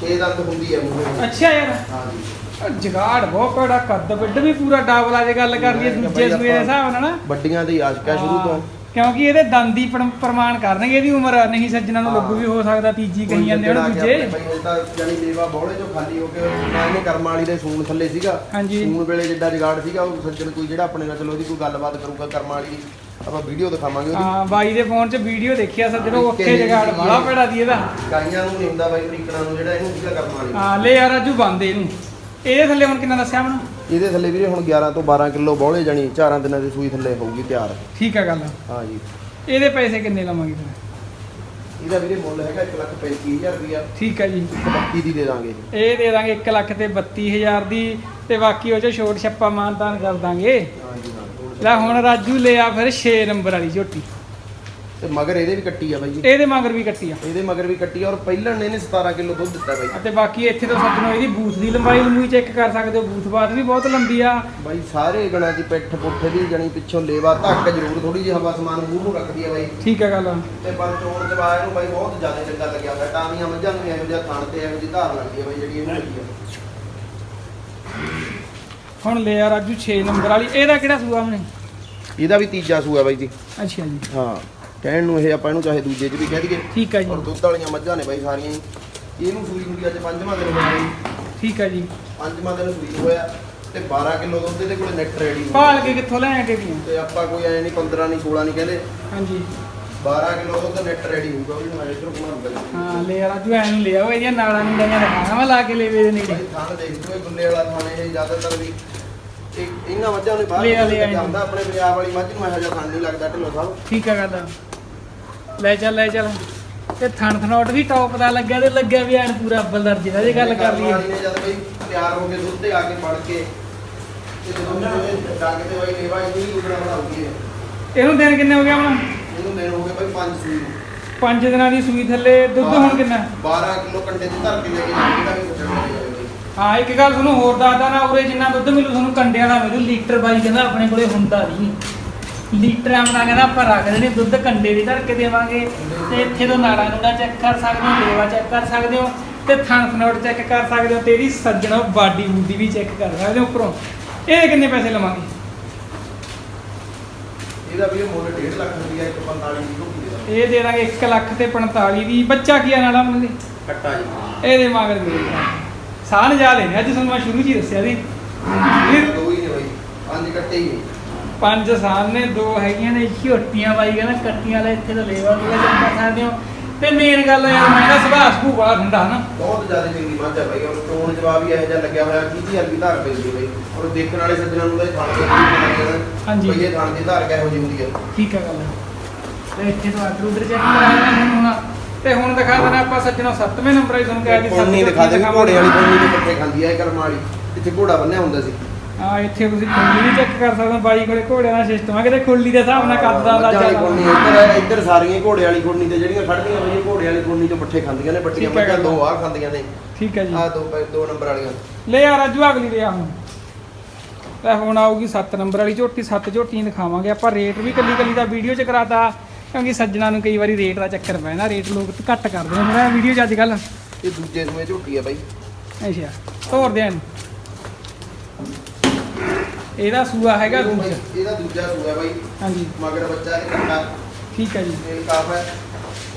Speaker 2: 6 ਦੰਦ ਹੁੰਦੀ ਆ ਮੂੰਹ ਵਿੱਚ
Speaker 1: ਅੱਛਾ ਯਾਰ।
Speaker 2: ਹਾਂ ਜੀ
Speaker 1: ਉਹ ਜਗਾੜ ਬਹੁਤ ਬੜਾ ਕੱਦ ਵੱਡ ਵੀ ਪੂਰਾ ਡਾਬਲ ਆ ਜੇ ਗੱਲ ਕਰ ਲਈਏ ਦੂਜੇ ਸੂਏ ਦੇ ਹਿਸਾਬ ਨਾਲ ਨਾ
Speaker 2: ਵੱਡੀਆਂ ਦੀ ਆਸ਼ਕਾ ਸ਼ੁਰੂ ਤੋਂ।
Speaker 1: ਕਿਉਂਕਿ ਇਹਦੇ ਦੰਦ ਹੀ ਪ੍ਰਮ- ਪ੍ਰਮਾਣ ਕਰਨਗੇ ਇਹਦੀ ਉਮਰ ਨਹੀਂ ਸੱਜਣਾ ਨੂੰ ਲੱਗੂ ਵੀ ਹੋ ਸਕਦਾ ਤੀਜੀ ਕਹੀ ਜਾਂਦੇ ਹੁਣ ਦੂਜੇ।
Speaker 2: ਬਾਈ ਇਹ ਤਾਂ ਜਾਨੀ ਲੇਵਾ ਬੋਲੇ ਤੋਂ ਖਾਲੀ ਹੋ ਕੇ ਨਾ ਇਹਨੇ ਕਰਮ ਵਾਲੀ ਦੇ ਸੂਣ ਥੱਲੇ ਸੀਗਾ।
Speaker 1: ਹਾਂਜੀ।
Speaker 2: ਸੂਣ ਵੇਲੇ ਜਿੱਡਾ ਜਗਾੜ ਸੀਗਾ ਉਹ ਸੱਜਣ ਕੋਈ ਜਿਹੜਾ ਆਪਣੇ ਨਾਲ ਚਲੋ ਉਹਦੀ ਕੋਈ ਗੱਲਬਾਤ ਕਰੂਗਾ ਕਰਮ ਵਾਲੀ ਦੀ। ਆਪਾਂ ਵੀਡੀਓ ਦਿਖਾਵਾਂਗੇ ਉਹਦੀ।
Speaker 1: ਹਾਂ ਬਾਈ ਦੇ ਫੋਨ 'ਚ ਵੀਡੀਓ ਦੇਖਿਆ ਸੱਜਣੋ ਉੱਥੇ ਜਗਾੜ? ਬੜਾ ਭੈੜਾ ਦੀ ਇਹਦਾ।
Speaker 2: ਗਾਈਆਂ ਨੂੰ ਨਹੀਂ ਹੁੰਦਾ ਬਾਈ ਤਰੀਕਣਾ ਨੂੰ ਜਿਹੜਾ ਇਹਨੂੰ ਸੀਗਾ ਕਰਮ ਵਾਲੀ।
Speaker 1: ਹਾਂ ਲੈ ਯਾਰ ਰਾਜੂ ਬੰਦੇ ਇਹਨੂੰ। ਇਹਦੇ ਥੱਲੇ ਹੁਣ ਕਿੰਨਾ ਦੱਸਿਆ ਮੈਨੂੰ?
Speaker 2: ਇਹਦੇ ਥੱਲੇ ਵੀਰੇ ਹੁਣ 11 ਤੋਂ 12 ਕਿਲੋ ਬੋਲੇ ਜਾਣੀ ਚਾਰਾਂ ਦਿਨਾਂ ਦੀ ਸੂਈ ਥੱਲੇ ਹੋਊਗੀ ਤਿਆਰ।
Speaker 1: ਠੀਕ ਆ ਗੱਲ।
Speaker 2: ਹਾਂ ਜੀ।
Speaker 1: ਇਹਦੇ ਪੈਸੇ ਕਿੰਨੇ ਲਵਾਂਗੇ ਫਿਰ?
Speaker 2: ਇਹਦਾ ਵੀਰੇ ਮੁੱਲ ਹੈਗਾ 135000 ਰੁਪਇਆ
Speaker 1: ਠੀਕ ਹੈ ਜੀ।
Speaker 2: 32 ਦੀ ਦੇ ਦਾਂਗੇ।
Speaker 1: ਇਹ ਦੇ ਦਾਂਗੇ 1 ਲੱਖ ਤੇ 32000 ਦੀ ਤੇ ਬਾਕੀ ਉਹ ਚ ਛੋਟ ਛੱਪਾ ਮਾਨਤਾਨ ਕਰ ਦਾਂਗੇ।
Speaker 2: ਹਾਂ ਜੀ ਹਾਂ
Speaker 1: ਲੈ ਹੁਣ ਰਾਜੂ ਲਿਆ ਫਿਰ 6 ਨੰਬਰ ਵਾਲੀ ਝੋਟੀ।
Speaker 2: ਤੇ ਮਗਰ ਇਹਦੇ ਵੀ ਕੱਟੀ ਆ ਬਾਈ ਜੀ।
Speaker 1: ਇਹਦੇ ਮਗਰ ਵੀ ਕੱਟੀ ਆ।
Speaker 2: ਇਹਦੇ ਮਗਰ ਵੀ ਕੱਟੀ ਆ ਔਰ ਪਹਿਲਾਂ ਨੇ ਇਹਨੇ 17 ਕਿਲੋ ਦੁੱਧ ਦਿੱਤਾ ਬਾਈ
Speaker 1: ਅਤੇ ਬਾਕੀ ਇੱਥੇ ਤੋਂ ਸੱਜਣੋ ਇਹਦੀ ਬੂਥ ਦੀ ਲੰਬਾਈ ਲੰਬੂਈ ਚੈੱਕ ਕਰ ਸਕਦੇ ਹੋ ਬੂਥ ਬਾਤ ਵੀ ਬਹੁਤ ਲੰਬੀ ਆ।
Speaker 2: ਬਾਈ ਸਾਰੇ ਗਣਾ ਦੀ ਪਿੱਠ ਪੁੱਠੇ ਦੀ ਜਣੀ ਪਿੱਛੋਂ ਲੇਵਾ ਧੱਕ ਜ਼ਰੂਰ ਥੋੜੀ ਜਿਹੀ ਹਵਾ ਸਮਾਨ ਮੂੰਹ ਨੂੰ ਰੱਖਦੀ ਆ ਬਾਈ।
Speaker 1: ਠੀਕ ਆ ਗੱਲ
Speaker 2: ਤੇ ਪਰ ਚੋਣ ਚਵਾਏ ਨੂੰ ਬਾਈ ਬਹੁਤ ਜ਼ਿਆਦਾ ਚੰਗਾ ਲੱਗਿਆ ਹੋਇਆ ਟਾਮੀਆਂ ਮੱਝਾਂ ਨੂੰ ਇਹੋ ਜਿਹਾ ਥਣ ਤੇ ਇਹੋ ਜਿਹੀ ਧਾਰ ਲੱਗਦੀ ਆ ਬਾਈ ਜਿਹੜੀ ਇਹਨੂੰ ਲੱਗੀ ਆ।
Speaker 1: ਹੁਣ ਲਿਆ ਰਾਜੂ 6 ਨੰਬਰ ਵਾਲੀ ਇਹਦਾ ਕਿਹੜਾ ਸੂਆ ਉਹਨੇ
Speaker 2: ਇਹਦਾ ਵੀ ਤੀਜਾ ਸੂਆ ਬਾਈ ਜੀ।
Speaker 1: ਅੱਛਾ ਜੀ।
Speaker 2: ਹਾਂ। ਕਹਿਣ ਨੂੰ ਇਹ ਆਪਾਂ ਇਹਨੂੰ ਚਾਹੇ ਦੂਜੇ 'ਚ ਵੀ ਕਹਿ ਦਈਏ।
Speaker 1: ਠੀਕ ਹੈ ਜੀ।
Speaker 2: ਔਰ ਦੁੱਧ ਵਾਲੀਆਂ ਮੱਝਾਂ ਨੇ ਬਾਈ ਸਾਰੀਆਂ ਹੀ। ਇਹਨੂੰ ਸੂਈ ਹੁੰਦੀ ਅੱਜ ਪੰਜਵਾਂ ਦਿਨ ਹੋਇਆ ਜੀ।
Speaker 1: ਠੀਕ ਹੈ ਜੀ।
Speaker 2: ਪੰਜਵਾਂ ਦਿਨ ਸੂਈ ਹੋਇਆ ਤੇ 12 ਕਿਲੋ ਦੁੱਧ ਇਹਦੇ ਕੋਲੇ ਨੈਟ ਰੈਡੀ
Speaker 1: ਭਾਲ ਕੇ ਕਿੱਥੋਂ ਲੈ ਕੇ ਗਏ
Speaker 2: ਤੇ ਆਪਾਂ ਕੋਈ ਐ ਨਹੀਂ 15 ਨਹੀਂ 16 ਨਹੀਂ ਕਹਿੰਦੇ।
Speaker 1: ਹਾਂਜੀ।
Speaker 2: 12 ਕਿਲੋ ਦੁੱਧ ਨੈਟ ਰੈਡੀ ਹੋਊਗਾ ਵੀ ਮੈਂ ਇਧਰ ਘੁਮਾਉਂਗਾ ਜੀ।
Speaker 1: ਹਾਂ ਲੈ ਆ ਰਾਜੂ ਐਨੂੰ ਲੈ ਆਓ ਇਹਦੀਆਂ ਨਾਲਾਂ ਨੂੰ ਡੰਗਾਂ ਦਿਖਾਣਾ ਵਾ ਲਾ ਕੇ ਲੈਵੇ ਦੇ ਨੇੜੇ
Speaker 2: ਥਾਣ ਦੇਖ ਤੂੰ ਇਹ ਗੁੱਲੇ ਵਾਲਾ ਥਾਣ ਇਹ ਜ਼ਿਆਦਾਤਰ ਵੀ। ਇਹ ਇਹਨਾਂ ਮੱਝਾਂ ਨੂੰ ਬਾਹਰ
Speaker 1: ਲੈ ਲੈ।
Speaker 2: ਜਾਂਦਾ ਆਪਣੇ ਪੰਜਾਬ ਵਾਲੀ ਮੱਝ ਨੂੰ ਇਹੋ ਜਿਹਾ ਥਾਣ ਨਹੀਂ ਲੱਗਦਾ ਢਿੱਲੋਂ ਸਾਹਿਬ।
Speaker 1: ਠੀਕ ਆ ਗੱਲ ਲੈ ਚੱਲ ਲੈ ਚੱਲ। ਤੇ ਥਣ ਥਣੋਟ ਵੀ ਟੌਪ ਦਾ ਲੱਗਿਆ ਤੇ ਲੱਗਿਆ ਵੀ ਐਨ ਪੂਰਾ ਅੱਬਲ ਦਰਜੇ ਦਾ। ਜੇ ਗੱਲ ਕਰ ਲਈਏ।
Speaker 2: ਜਦ ਬਈ ਤਿਆਰ ਹੋ ਕੇ ਦੁੱਧ ਤੇ ਆ ਕੇ ਫੜ ਕੇ ਤੇ ਜਦੋਂ ਉਹਨੇ ਡੱਗ ਤੇ ਬਾਈ ਲੇਵਾ ਇਹਨੂੰ
Speaker 1: ਦਿਨ ਕਿੰਨੇ ਹੋ ਗਿਆ ਹੁਣ
Speaker 2: ਇਹਨੂੰ ਦਿਨ ਹੋ ਗਏ ਬਾਈ 5 ਸੂਈ। ਨੂੰ।
Speaker 1: ਪੰਜ ਦਿਨਾਂ ਦੀ ਸੂਈ ਥੱਲੇ ਦੁੱਧ ਹੁਣ ਕਿੰਨਾ?
Speaker 2: 12 ਕਿਲੋ ਕੰਡੇ ਤੇ ਧਰ ਕੇ ਲੈ ਕੇ ਜਾਂਦੀ ਦਾ ਵੀ ਬਾਈ।
Speaker 1: ਹਾਂ ਇੱਕ ਗੱਲ ਤੁਹਾਨੂੰ ਹੋਰ ਦੱਸਦਾ ਨਾ ਉਰੇ ਜਿੰਨਾ ਦੁੱਧ ਮਿਲੂ ਤੁਹਾਨੂੰ ਕੰਡਿਆਂ ਦਾ ਮਿਲੂ ਲੀਟਰ ਬਾਈ ਕਹਿੰਦਾ ਆਪਣੇ ਕੋਲੇ ਹੁੰਦਾ ਨਹੀਂ। ਲੀਟਰਾਂ ਬਣਾ ਕਹਿੰਦਾ ਆਪਾਂ ਰੱਖਦੇ ਨੇ ਦੁੱਧ ਕੰਡੇ ਦੀ ਧਰ ਕੇ ਦੇਵਾਂਗੇ। ਤੇ ਇੱਥੇ ਤੋਂ ਨਾੜਾ ਨੂੜਾ ਚੈੱਕ ਕਰ ਸਕਦੇ ਹੋ ਲੇਵਾ ਚੈੱਕ ਕਰ ਸਕਦੇ ਹੋ ਤੇ ਥਣ ਥਣੋਟ ਚੈੱਕ ਕਰ ਸਕਦੇ ਹੋ ਤੇ ਇਹਦੀ ਸੱਜਣਾ ਬਾਡੀ ਬੂਡੀ ਵੀ ਚੈੱਕ ਕਰ ਸਕਦੇ ਹੋ ਉੱਪਰੋਂ। ਇਹ ਕਿੰਨੇ ਪੈਸੇ ਲਵਾਂਗੇ?
Speaker 2: ਇਹਦਾ ਵੀ ਮੁੱਲ 1.5 ਲੱਖ ਰੁਪਇਆ 145 ਦੀ ਝੋਕੀ ਦੇ ਦਾ
Speaker 1: ਇਹ ਦੇ ਦਾਂਗੇ 1 ਲੱਖ ਤੇ 45 ਦੀ ਬੱਚਾ ਕੀ ਆ ਨਾਲਾ ਮੰਗੇ
Speaker 2: ਕੱਟਾ ਜੀ।
Speaker 1: ਇਹਦੇ ਮਗਰ ਮੇਰੇ ਸਾਨ ਜਾ ਲੈਣੇ ਅੱਜ ਤੁਹਾਨੂੰ ਮੈਂ ਸ਼ੁਰੂ 'ਚ ਹੀ ਦੱਸਿਆ ਸੀ।
Speaker 2: ਇਹ ਦੋ ਹੀ ਨੇ ਬਾਈ। ਪੰਜ ਕੱਟੇ ਹੀ ਨੇ।
Speaker 1: ਪੰਜ ਨੇ ਦੋ ਹੈਗੀਆਂ ਨੇ ਝੋਟੀਆਂ ਬਾਈ ਕਹਿੰਦਾ ਕੱਟੀਆਂ ਵਾਲੇ ਇੱਥੇ ਤਾਂ ਲੇਵਾ ਚੈੱਕ ਕਰ ਸਕਦੇ ਹੋ। ਤੇ ਮੇਨ ਗੱਲ ਯਾਰ ਮੈਂ ਨਾ ਸੁਭਾਅ ਸੁਭੂ ਬੜਾ ਠੰਡਾ ਨਾ।
Speaker 2: ਬਹੁਤ ਜ਼ਿਆਦਾ ਚੰਗੀ ਮੱਝ ਹੈ ਬਾਈ ਔਰ ਚੋਣ ਜਵਾਬ ਹੀ ਇਹੋ ਜਿਹਾ ਲੱਗਿਆ ਹੋਇਆ ਕੀ ਕੀ ਅਰਬੀ ਧਾਰ ਪੈਂਦੀ ਹੈ ਬਾਈ ਔਰ ਦੇਖਣ ਵਾਲੇ ਸੱਜਣਾਂ ਨੂੰ ਤਾਂ ਇਹ ਥਾਣ ਦੇ ਪਤਾ ਲੱਗਣਾ
Speaker 1: ਹਾਂਜੀ।
Speaker 2: ਬਈ ਇਹ ਥਾਣ ਦੀ ਧਾਰ ਕਿਹੋ ਜਿਹੀ ਹੁੰਦੀ ਹੈ?
Speaker 1: ਠੀਕ ਹੈ ਗੱਲ ਤੇ ਇੱਥੇ ਤੋਂ ਆਟਰ ਉਧਰ ਚੈੱਕ ਕਰਾਇਆ ਹੁਣ ਹੁਣ। ਤੇ ਹੁਣ ਦਿਖਾ ਦੇਣਾ ਆਪਾਂ ਸੱਜਣੋਂ ਸੱਤਵੇਂ ਨੰਬਰ ਹੀ ਤੁਹਾਨੂੰ ਕਿਹਾ ਕਿ
Speaker 2: ਪੁੰਨੀ ਦਿਖਾ ਦੇ ਘੋੜੇ ਵਾਲੀ ਪੁੰਨੀ ਦੇ ਪੱਠੇ ਖਾਂਦੀ ਹੈ ਕਰਮ ਵਾਲੀ ਇੱਥੇ ਘੋੜਾ ਬੰਨਿਆ ਹੁੰਦਾ ਸੀ।
Speaker 1: ਹਾਂ ਇੱਥੇ ਤੁਸੀਂ ਖੁੱਲੀ ਵੀ ਚੈੱਕ ਕਰ ਸਕਦੇ ਹੋ ਬਾਈ ਕੋਲੇ ਘੋੜਿਆਂ ਦਾ ਸਿਸਟਮ ਆ ਕਿਤੇ ਖੁੱਲੀ ਦੇ ਹਿਸਾਬ ਨਾਲ ਕੱਦ ਦਾ
Speaker 2: ਮੱਝਾਂ ਵਾਲੀ
Speaker 1: ਅੰਦਾਜ਼ਾ
Speaker 2: ਪੁੰਨੀ ਇੱਧਰ ਇੱਧਰ ਸਾਰੀਆਂ ਘੋੜੇ ਵਾਲੀ ਪੁੰਨੀ ਤੇ ਜਿਹੜੀਆਂ ਖੜਦੀਆਂ ਬਈ ਘੋੜੇ ਵਾਲੀ ਪੁੰਨੀ ਤੋਂ ਪੱਠੇ ਖਾਂਦੀਆਂ ਨੇ
Speaker 1: ਠੀਕ ਹੈ
Speaker 2: ਮੱਝਾਂ। ਦੋ ਆ ਖਾਂਦੀਆਂ ਨੇ।
Speaker 1: ਠੀਕ ਹੈ ਜੀ।
Speaker 2: ਆ ਦੋ ਦੋ ਨੰਬਰ ਵਾਲੀਆਂ।
Speaker 1: ਲੈ ਆ ਰਾਜੂ ਅਗਲੀ ਲਿਆ ਹੁਣ। ਤੇ ਹੁਣ ਆਊਗੀ 7 ਨੰਬਰ ਵਾਲੀ ਝੋਟੀ 7 ਝੋਟੀਆਂ ਦਿਖਾਵਾਂਗੇ। ਆਪਾਂ ਰੇਟ ਵੀ ਕੱਲੀ ਕੱਲੀ ਦਾ ਵੀਡੀਓ ਚ ਕਰਾਤਾ ਕਿਉਂਕਿ ਸੱਜਣਾ ਨੂੰ ਕਈ ਵਾਰੀ ਰੇਟ ਦਾ ਚੱਕਰ ਪੈਣਾ ਰੇਟ ਲੋਕ ਘੱਟ ਕਰਦੇ ਨੇ। ਥੋੜਾ ਵੀਡੀਓ ਚ ਅੱਜ ਕੱਲ
Speaker 2: ਇਹ ਦੂਜੇ ਸੂਏ ਝੋਟੀ ਹੈ ਬਾਈ।
Speaker 1: ਅੱਛਾ ਤੋਰ ਦੇ ਇਹਨੂੰ। ਇਹਦਾ ਸੂਆ ਹੈਗਾ ਦੂਜਾ।
Speaker 2: ਇਹਦਾ ਦੂਜਾ ਸੂਆ ਬਾਈ।
Speaker 1: ਹਾਂਜੀ।
Speaker 2: ਮਗਰ ਬੱਚਾ ਇਹ ਕੱਟਾ
Speaker 1: ਠੀਕ ਹੈ ਜੀ।
Speaker 2: ਇਹ ਕਾਫ ਹੈ।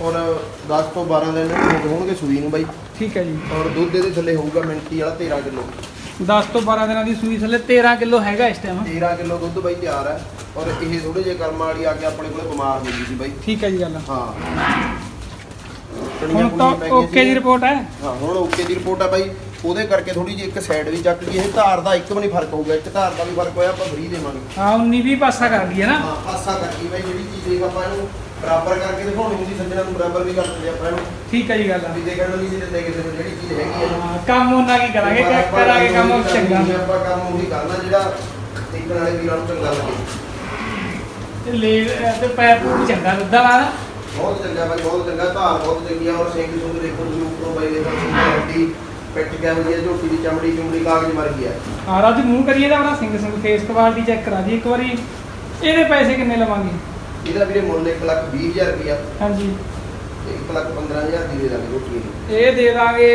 Speaker 2: ਔਰ 10 ਤੋਂ 12 ਦਿਨ ਹੋਣਗੇ ਸੂਈ ਨੂੰ ਬਾਈ।
Speaker 1: ਠੀਕ ਹੈ ਜੀ।
Speaker 2: ਔਰ ਦੁੱਧ ਇਹਦੇ ਥੱਲੇ ਹੋਊਗਾ ਮਿੰਟੀ ਵਾਲਾ 13 ਕਿਲੋ।
Speaker 1: 10 ਤੋਂ 12 ਦਿਨਾਂ ਦੀ ਸੂਈ ਥੱਲੇ 13 ਕਿਲੋ ਹੈਗਾ ਇਸ ਟਾਈਮ
Speaker 2: 13 ਕਿਲੋ ਦੁੱਧ ਬਾਈ ਤਿਆਰ ਹੈ। ਔਰ ਇਹ ਥੋੜੇ ਜਿਹੇ ਕਰਮ ਵਾਲੀ ਆ ਕੇ ਆਪਣੇ ਕੋਲੇ ਬਿਮਾਰ ਹੋ ਗਈ ਸੀ ਬਾਈ।
Speaker 1: ਠੀਕ ਹੈ ਜੀ ਗੱਲ।
Speaker 2: ਹਾਂ।
Speaker 1: ਹੁਣ ਤਾਂ ਓਕੇ ਦੀ ਰਿਪੋਰਟ ਹੈ।
Speaker 2: ਹਾਂ ਹੁਣ ਓਕੇ ਦੀ ਰਿਪੋਰਟ ਆ ਬਾਈ। ਉਹਦੇ ਕਰਕੇ ਥੋੜੀ ਜਿਹੀ ਇੱਕ ਸਾਈਡ ਵੀ ਚੱਕ ਗਈ। ਇਹ ਧਾਰ ਦਾ ਇੱਕ ਵੀ ਨਹੀਂ ਫ਼ਰਕ ਹੋਊਗਾ। ਇੱਕ ਧਾਰ ਦਾ ਵੀ ਫ਼ਰਕ ਹੋਇਆ ਆਪਾਂ ਫਰੀ ਦੇਵਾਂਗੇ।
Speaker 1: ਹਾਂ 19 20 ਪਾਸਾ ਕਰ ਹੈ ਨਾ।
Speaker 2: ਹਾਂ ਪਾਸਾ ਕੱਟੀ ਬਾਈ। ਜਿਹੜੀ ਚੀਜ਼ ਦੇਖ ਆਪਾਂ ਇਹਨੂੰ ਬਰਾਬਰ ਕਰਕੇ ਦਿਖਾਉਣੀ ਹੁੰਦੀ ਸੱਜਣਾ ਨੂੰ ਬਰਾਬਰ ਵੀ ਕਰ ਦਿੰਦੇ ਆਪਾਂ ਇਹਨੂੰ।
Speaker 1: ਠੀਕ ਹੈ ਜੀ ਗੱਲ
Speaker 2: ਵੀ ਦੇਖਣ ਨੂੰ ਨਹੀਂ ਸੀ ਦਿੰਦੇ ਕਿਸੇ ਨੂੰ ਜਿਹੜੀ ਚੀਜ਼ ਹੈਗੀ ਹੈ
Speaker 1: ਹਾਂ ਕੰਮ ਉਹਨਾਂ ਕੀ ਕਰਾਂਗੇ ਕਿ
Speaker 2: ਆਪਾਂ
Speaker 1: ਕਰਾਂਗੇ ਕੰਮ ਚੰਗਾ।
Speaker 2: ਆਪਾਂ ਕੰਮ ਉਹੀ ਕਰਨਾ ਜਿਹੜਾ ਦੇਖਣ ਵਾਲੇ ਵੀਰਾਂ ਨੂੰ ਚੰਗਾ ਲੱਗੇ।
Speaker 1: ਤੇ ਲੈ ਤੇ ਪੈਰ ਪੂਰ ਚੰਗਾ ਲੱਦਾ ਵਾ ਨਾ।
Speaker 2: ਬਹੁਤ ਚੰਗਾ ਬਾਈ ਬਹੁਤ ਚੰਗਾ ਧਾਰ ਬਹੁਤ ਚੰਗੀ ਆ ਔਰ ਸਿੰਘ ਸੁੰਗ ਦੇਖੋ ਤੁਸੀਂ ਉੱਪਰੋਂ ਬਾਈ ਦੇਖੋ ਹੱਡੀ ਪਿੱਟ ਗਿਆ ਹੋਈ ਹੈ ਝੋਟੀ ਦੀ ਚਮੜੀ ਚੁੰਮੜੀ ਕਾਗਜ਼ ਮਰ ਗਈ ਹੈ
Speaker 1: ਰਾਜੂ ਮੂੰਹ ਕਰੀਏ ਤਾਂ ਆਪਣਾ Singh Singh face quality check ਕਰਾ ਦੀ ਇੱਕ ਵਾਰੀ। ਇਹਦੇ ਪੈਸੇ ਕਿੰਨੇ ਲਵਾਂਗੇ?
Speaker 2: ਇਹਦਾ ਵੀਰੇ ਮੁੱਲ 1 ਲੱਖ 20 ਹਜ਼ਾਰ ਰੁਪਇਆ
Speaker 1: ਹਾਂਜੀ।
Speaker 2: ਤੇ 1 ਲੱਖ 15 ਹਜ਼ਾਰ ਦੀ ਦੇ ਦਾਂਗੇ ਝੋਟੀ ਦੀ
Speaker 1: ਇਹ ਦੇ ਦਾਂਗੇ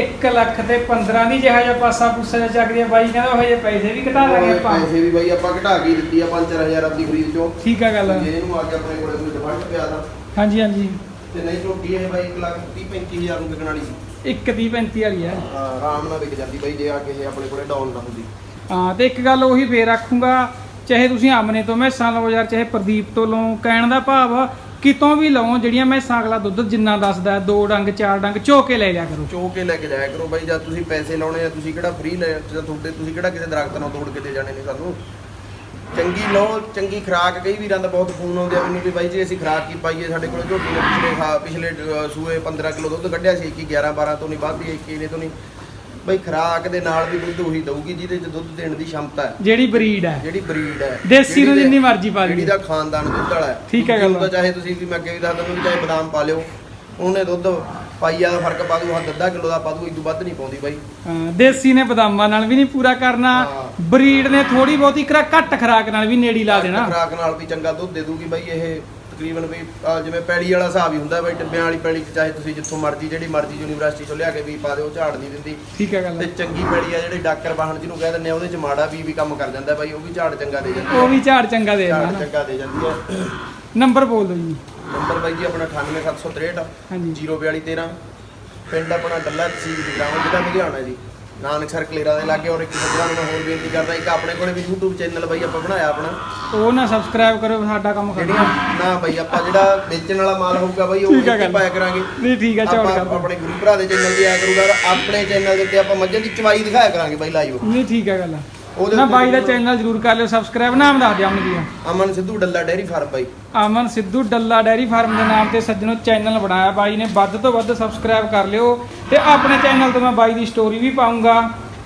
Speaker 1: 1 ਲੱਖ ਤੇ 15 ਦੀ ਜਿਹੜਾ ਜਿਹਾ ਪਾਸਾ ਪੂਸਾ ਜਿਹਾ ਚੱਕ ਦਿਆ ਬਾਈ ਕਹਿੰਦਾ ਉਹ ਪੈਸੇ ਵੀ ਘਟਾ ਲਾਂਗੇ
Speaker 2: ਉਹ
Speaker 1: ਆਪਾਂ।
Speaker 2: ਪੈਸੇ ਵੀ ਬਾਈ ਆਪਾਂ ਘਟਾ ਕੇ ਦਿੱਤੀ ਆ 5-4000 ਆਪਦੀ ਖਰੀਦ ਚੋਂ।
Speaker 1: ਠੀਕ ਆ ਗੱਲ।
Speaker 2: ਜੇ ਇਹਨੂੰ ਆ ਕੇ ਆਪਣੇ ਕੋਲੇ ਕੋਈ ਡਿਫਾਲਟ ਪਿਆ ਤਾਂ।
Speaker 1: ਹਾਂਜੀ ਹਾਂਜੀ।
Speaker 2: ਤੇ ਨਹੀਂ ਝੋਟੀ ਇਹ ਬਾਈ 1 ਲੱਖ 30 35000 ਨੂੰ ਵਿਕਣ ਵਾਲੀ ਸੀ।
Speaker 1: ਇੱਕ ਦੀ 35 ਵਾਲੀ ਹੈ
Speaker 2: ਹਾਂ, ਆਰਾਮ ਨਾਲ ਵਿਕ ਜਾਂਦੀ ਬਾਈ ਜੇ ਆ ਕੇ ਇਹ ਆਪਣੇ ਕੋਲੇ ਡਾਊਨ ਨਾ ਹੁੰਦੀ।
Speaker 1: ਹਾਂ ਤੇ ਇੱਕ ਗੱਲ ਉਹੀ ਫੇਰ ਆਖੂੰਗਾ ਚਾਹੇ ਤੁਸੀਂ ਆਮਨੇ ਤੋਂ ਮੈਸਾਂ ਲਓ ਯਾਰ ਚਾਹੇ ਪ੍ਰਦੀਪ ਤੋਂ ਲਓ ਕਹਿਣ ਦਾ ਭਾਵ ਆ, ਕਿਤੋਂ ਵੀ ਲਓ ਜਿਹੜੀਆਂ ਮੈਸਾਂ ਅਗਲਾ ਦੁੱਧ ਜਿੰਨਾ ਦੱਸਦਾ ਹੈ, ਦੋ ਡੰਗ ਚਾਰ ਡੰਗ ਝੋ ਕੇ ਲੈ ਲਿਆ ਕਰੋ।
Speaker 2: ਚੋ ਕੇ ਲੈ ਕੇ ਜਾਇਆ ਕਰੋ ਬਾਈ ਜਦ ਤੁਸੀਂ ਪੈਸੇ ਲਾਉਣੇ ਆ ਤੁਸੀਂ ਕਿਹੜਾ ਫ੍ਰੀ ਲੈ ਜਾਂ ਤੁਹਾਡੇ ਤੁਸੀਂ ਕਿਹੜਾ ਕਿਸੇ ਦਰਖਤ ਨਾਲ ਤੋੜ ਕੇ ਦੇ ਜਾਣੇ ਨੇ ਸਾਨੂੰ? ਚੰਗੀ ਲੋ ਚੰਗੀ ਖਰਾਕ ਕਈ ਵੀਰਾਂ ਦਾ ਬਹੁਤ ਫੋਨ ਆਉਂਦੇ ਆ ਮੈਨੂੰ ਵੀ ਬਾਈ ਜੀ ਅਸੀਂ ਖਰਾਕ ਕੀ ਪਾਈਏ ਸਾਡੇ ਕੋਲ ਝੋਟੀ ਨੇ ਪਿਛਲੇ ਪਿਛਲੇ ਸੂਏ 15 ਕਿਲੋ ਦੁੱਧ ਕੱਢਿਆ ਸੀ 21 11 12 ਤੋਂ ਨਹੀਂ ਵੱਧ ਦੀ 21 ਤੋਂ ਨਹੀਂ। ਬਈ ਖਰਾਕ ਦੇ ਨਾਲ ਵੀ ਦੁੱਧ ਉਹੀ ਦਊਗੀ ਜਿਹਦੇ ਚ ਦੁੱਧ ਦੇਣ ਦੀ ਛਮਤਾ ਹੈ।
Speaker 1: ਜਿਹੜੀ ਬਰੀਡ ਹੈ।
Speaker 2: ਜਿਹੜੀ ਬਰੀਡ ਹੈ।
Speaker 1: ਦੇਸੀ ਨੂੰ ਜਿੰਨੀ ਮਰਜ਼ੀ ਪਾ ਲਈਏ।
Speaker 2: ਜਿਹੜੀ ਖਾਨਦਾਨ ਦੁੱਧ ਵਾਲਾ ਹੈ।
Speaker 1: ਠੀਕ ਹੈ ਗੱਲ।
Speaker 2: ਚਾਹੇ ਤੁਸੀਂ ਵੀ ਮੈਂ ਅੱਗੇ ਵੀ ਚਾਹੇ ਬਦਾਮ ਪਾ ਲਿਓ ਉਹਨੇ ਦੁੱਧ ਪਾਈਆ ਦਾ ਫ਼ਰਕ ਪਾ ਦੂ ਹਾਂ ਅੱਧਾ ਕਿਲੋ ਦਾ ਪਾ ਦੂ ਇਦੋਂ ਵੱਧ ਨਹੀਂ ਪਾਉਂਦੀ ਬਾਈ।
Speaker 1: ਹਾਂ, ਦੇਸੀ ਨੇ ਬਦਾਮਾਂ ਨਾਲ ਵੀ ਨਹੀਂ ਪੂਰਾ ਕਰਨਾ
Speaker 2: ਹਾਂ।
Speaker 1: ਬਰੀਡ ਨੇ ਥੋੜੀ ਬਹੁਤੀ ਕਰਾ ਘੱਟ ਖਰਾਕ ਨਾਲ ਵੀ ਨੇੜੀ ਲਾ ਦੇਣਾ।
Speaker 2: ਖੁਰਾਕ ਨਾਲ ਵੀ ਚੰਗਾ ਦੁੱਧ ਦੇ ਦੂਗੀ ਬਾਈ ਇਹ ਤਕਰੀਬਨ ਵੀ ਆਹ ਜਿਵੇਂ ਪੈਲੀ ਵਾਲਾ ਹਿਸਾਬ ਹੀ ਹੁੰਦਾ ਬਾਈ ਟਿੱਬਿਆਂ ਵਾਲੀ ਪੈਲੀ 'ਚ ਚਾਹੇ ਤੁਸੀਂ ਜਿੱਥੋਂ ਮਰਜ਼ੀ ਜਿਹੜੀ ਮਰਜ਼ੀ ਯੂਨੀਵਰਸਿਟੀ ਚੋਂ ਲਿਆ ਕੇ ਵੀ ਪਾ ਦਿਓ ਝਾੜ ਨਹੀਂ ਦਿੰਦੀ।
Speaker 1: ਠੀਕ ਹੈ ਗੱਲ
Speaker 2: ਤੇ ਚੰਗੀ ਪੈਲੀ ਆ ਜਿਹੜੀ ਡਾਕਰ ਵਾਹਣ ਜਿਹਨੂੰ ਕਹਿ ਦਿੰਦੇ ਆ ਉਹਦੇ 'ਚ ਮਾੜਾ ਵੀ ਵੀ ਕੰਮ ਕਰ ਜਾਂਦਾ ਬਾਈ ਉਹ ਵੀ ਝਾੜ ਚੰਗਾ ਦੇ ਜਾਂਦੀ
Speaker 1: ਉਹ ਵੀ ਝਾੜ ਚੰਗਾ ਦੇ
Speaker 2: ਝਾੜ ਚੰਗਾ ਦੇ ਜਾਂਦੀ ਹੈ
Speaker 1: ਨੰਬਰ ਬੋਲ ਦਿਓ ਜੀ।
Speaker 2: ਨੰਬਰ ਬਾਈ ਜੀ ਆਪਣਾ 98763
Speaker 1: ਹਾਂਜੀ।
Speaker 2: 04213 ਪਿੰਡ ਆਪਣਾ ਡੱਲਾ ਤਹਿਸੀਲ ਜਗਰਾਉਂ ਜ਼ਿਲ੍ਹਾ ਲੁਧਿਆਣਾ ਜੀ। ਨਾਨਕਸਰ ਕਲੇਰਾ ਦੇ ਲਾਗੇ ਔਰ ਇੱਕ ਸੱਜਣਾ ਨੂੰ ਮੈਂ ਹੋਰ ਬੇਨਤੀ ਕਰਦਾ ਇੱਕ ਆਪਣੇ ਕੋਲੇ ਵੀ YouTube ਚੈਨਲ ਬਾਈ ਆਪਾਂ ਬਣਾਇਆ ਆਪਣਾ।
Speaker 1: ਉਹ ਨਾ ਸਬਸਕ੍ਰਾਈਬ ਕਰੋ ਸਾਡਾ ਕੰਮ ਕਰਨਾ
Speaker 2: ਨਾ ਬਾਈ ਆਪਾਂ ਜਿਹੜਾ ਵੇਚਣ ਵਾਲਾ ਮਾਲ ਹੋਊਗਾ ਬਾਈ ਉਹ
Speaker 1: ਗੱਲ।
Speaker 2: ਪਾਇਆ ਕਰਾਂਗੇ।
Speaker 1: ਨਹੀਂ ਠੀਕ ਹੈ
Speaker 2: ਆਪਾਂ
Speaker 1: ਕਰ।
Speaker 2: ਆਪਣੇ ਗੁਰੂ ਭਰਾ ਦੇ ਚੈਨਲ ਤੇ ਆਇਆ ਕਰੂਗਾ ਆਪਣੇ ਚੈਨਲ ਦੇ ਉੱਤੇ ਆਪਾਂ ਮੱਝਾਂ ਦੀ ਚਵਾਈ ਦਿਖਾਇਆ ਕਰਾਂਗੇ ਬਾਈ ਲਾਈਵ
Speaker 1: ਨਹੀਂ ਠੀਕ ਹੈ ਗੱਲ
Speaker 2: ਉਹਦੇ
Speaker 1: ਨਾ ਬਾਈ ਦਾ ਚੈਨਲ ਜ਼ਰੂਰ ਕਰ ਲਿਓ ਸਬਸਕ੍ਰਾਈਬ ਨਾਮ ਦੱਸ ਦਿਓ ਅਮਨ ਜੀ
Speaker 2: ਅਮਨ ਸਿੱਧੂ ਡੱਲਾ ਡੇਅਰੀ ਫਾਰਮ ਬਾਈ।
Speaker 1: ਅਮਨ ਸਿੱਧੂ ਡੱਲਾ ਡੈਰੀ ਫਾਰਮ ਦੇ ਨਾਮ ਤੇ ਸੱਜਣੋ ਚੈਨਲ ਬਣਾਇਆ ਬਾਈ ਨੇ। ਵੱਧ ਤੋਂ ਵੱਧ ਸਬਸਕ੍ਰਾਈਬ ਕਰ ਲਿਓ ਤੇ ਆਪਣੇ ਚੈਨਲ ਤੇ ਮੈਂ ਬਾਈ ਦੀ ਸਟੋਰੀ ਵੀ ਪਾਉਂਗਾ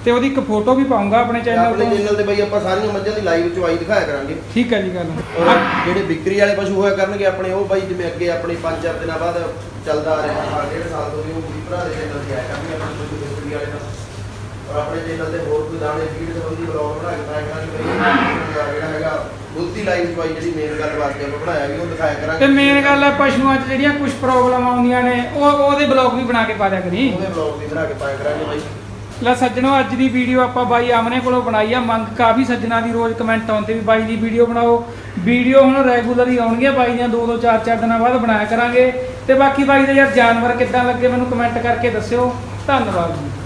Speaker 1: ਤੇ ਉਹਦੀ ਇੱਕ ਫੋਟੋ ਵੀ ਪਾਉਂਗਾ ਆਪਣੇ
Speaker 2: ਤੇ
Speaker 1: ਚੈਨਲ
Speaker 2: ਆਪਣੇ
Speaker 1: ਤੇ।
Speaker 2: ਚੈਨਲ ਤੇ ਬਾਈ ਆਪਾਂ ਸਾਰੀਆਂ ਮੱਝਾਂ ਦੀ ਲਾਈਵ ਚਵਾਈ ਦਿਖਾਇਆ ਕਰਾਂਗੇ।
Speaker 1: ਠੀਕ ਹੈ ਜੀ ਗੱਲ।
Speaker 2: ਔਰ ਜਿਹੜੇ ਵਿਕਰੀ ਵਾਲੇ ਪਸ਼ੂ ਹੋਇਆ ਕਰਨਗੇ ਆਪਣੇ ਉਹ ਬਾਈ ਜਿਵੇਂ ਅੱਗੇ ਆਪਣੇ 5-4 ਦਿਨਾਂ ਬਾਅਦ ਚੱਲਦਾ ਆ ਰਿਹਾ ਸਾਲ ਡੇਢ ਸਾਲ ਤੋਂ ਵੀ ਉਹ ਗੁਰੂ ਭਰਾ ਦੇ ਚੈਨਲ ਤੇ ਆਇਆ ਕਰਨਗੇ ਆਪਣੇ ਪਸ਼ੂ ਵਿਕਰੀ ਵਾਲੇ ਦਾ ਔਰ ਆਪਣੇ ਚੈਨਲ ਤੇ ਹੋਰ ਕੋਈ ਦਾਣੇ ਫੀਡ ਸੰਬੰਧੀ ਬਲੌਗ ਬਣਾ ਕੇ ਪਾਇਆ ਕਰਾਂਗੇ ਜਿਹੜਾ ਹੈਗਾ ਦੁੱਧੀ ਲਾਈਵ ਚਵਾਈ ਜਿਹੜੀ ਮੇਨ ਗੱਲ ਵਾਸਤੇ ਆਪਾਂ ਬਣਾਇਆ ਵੀ ਉਹ ਦਿਖਾਇਆ
Speaker 1: ਤੇ
Speaker 2: ਕਰਾਂਗੇ
Speaker 1: ਮੇਨ ਗੱਲ ਹੈ ਪਸ਼ੂਆਂ 'ਚ ਜਿਹੜੀਆਂ ਕੁਝ ਪ੍ਰੋਬਲਮ ਆਉਂਦੀਆਂ ਨੇ ਉਹ ਉਹਦੇ ਬਲੌਗ ਵੀ ਬਣਾ ਕੇ ਪਾ ਦਿਆ ਕਰੀ।
Speaker 2: ਉਹਦੇ ਬਲੌਗ ਵੀ ਬਣਾ ਕੇ ਪਾਇਆ ਕਰਾਂਗੇ ਬਾਈ।
Speaker 1: ਲੈ ਸੱਜਣੋ ਅੱਜ ਦੀ ਵੀਡੀਓ ਆਪਾਂ ਬਾਈ ਆਮਨੇ ਕੋਲੋਂ ਬਣਾਈ ਆ ਮੰਗ ਕਾਫੀ ਸੱਜਣਾ ਦੀ ਰੋਜ਼ ਕਮੈਂਟ ਆਉਂਦੇ ਵੀ ਬਾਈ ਦੀ ਵੀਡੀਓ ਬਣਾਓ। ਵੀਡੀਓ ਹੁਣ ਰੈਗੂਲਰ ਹੀ ਆਉਣਗੀਆਂ ਬਾਈ ਦੀਆਂ ਦੋ ਦੋ ਚਾਰ ਚਾਰ ਦਿਨਾਂ ਬਾਅਦ ਬਣਾਇਆ ਕਰਾਂਗੇ। ਤੇ ਬਾਕੀ ਬਾਈ ਦੇ ਯਾਰ ਜਾਨਵਰ ਕਿੱਦਾਂ ਲੱਗੇ ਮੈਨੂੰ ਕਮੈਂਟ ਕਰਕੇ ਦੱਸਿਓ। ਧੰਨਵਾਦ ਜੀ।